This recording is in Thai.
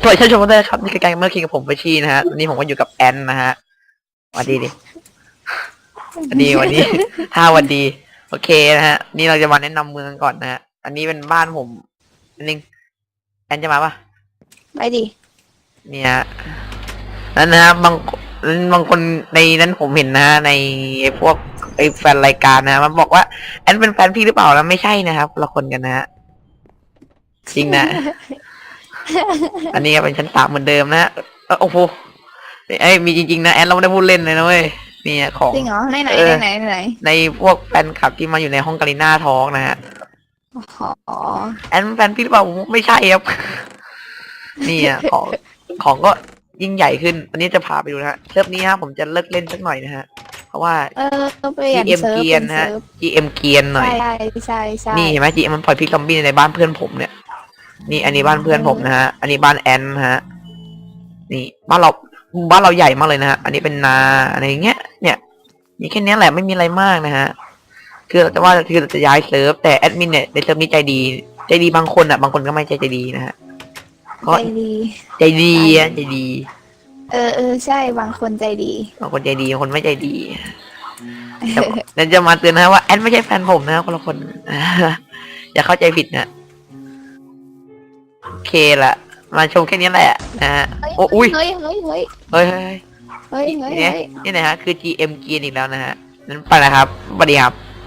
สวัสดีท่านผู้ชมทุกท่านครับนี่คือการเมื่อคิงกับผมไปชีนะฮะวันนี้ผมก็อยู่กับแอนนะฮะสวัสดีดิสวัสดีวันนี้ห้าวันดี โอเคนะฮะ นี่เราจะมาแนะนำเมืองก่อนนะฮะ อันนี้เป็นบ้านผมอันนึงแอนจะมาปะไปดิเนี่ยนั่นนะฮะบางบางคนในนั้นผมเห็นนะฮะในพวกไอแฟนรายการนะฮะมันบอกว่าแอนเป็นแฟนพี่หรือเปล่าแล้วไม่ใช่นะครับคนละคนกันนะฮะจริงนะ อันนี้ก็เป็นชั้นสามเหมือนเดิมนะฮะเอ้าโอ้โหไอ้ยมีจริงๆนะแอนเราไม่ได้พูดเล่นเลยนะเว้ยเนี่ยของ จริงเหรอไหนไหนเออ ไหนไหนไหนในพวกแฟนคลับที่มาอยู่ในห้องกาลิน่าทอล์กนะฮะอ๋อแอนเป็นแฟนพี่หรือเปล่าผมไม่ใช่ครับ นี่อะของของก็ยิ่งใหญ่ขึ้นวันนี้จะพาไปดูนะฮะเซิร์ฟนี้ฮะผมจะเลิกเล่นสักหน่อยนะฮะ เพราะว่า เออเปลี่ยน GM เซิร์ฟเกียเปลี่นยนนะฮะ เซิร์ฟ GM เกียนหน่อย ใช่ใช่ใช่นี่เห็นไหม GM มันปล่อยพริกซอมบี้ในบ้านเพื่อนผมเนี่ย นี่อันนี้บ้านเพื่อนผมนะฮะ อันนี้บ้านแอนนะฮะ นี่บ้านเราบ้านเราใหญ่มากเลยนะฮะ อันนี้เป็นนาอะไรอย่างเงี้ย เนี่ย มีแค่เนี้ยแหละไม่มีอะไรมากนะฮะ คือเราจะว่าคือเราจะย้ายเซิร์ฟแต่แอดมินเนี่ยในเซิร์ฟนี้ใจดี ใจดีบางคนอะ บางคนก็ไม่ใจใจดีนะฮะก็ใจดี ใจดีอะใจดี เออเออใช่บางคนใจดีบางคนใจดีบางคนไม่ใจดีแต่แล้วจะมาเตือนนะว่าแอดไม่ใช่แฟนผมนะคนละคนอย่าเข้าใจผิดนะโอ เคละมาชมแค่นี้แหละนะฮะโอ้อุ้ยเฮ้ยเฮ้ยเฮ้ยเฮ้ยเฮ้ยเฮ้ยเฮ้ยเฮ้ยนี่เฮ้ยนี่นะฮะคือ GM กีนอีกแล้วนะฮะนั้นไปแล้วครับสวัสดีครับ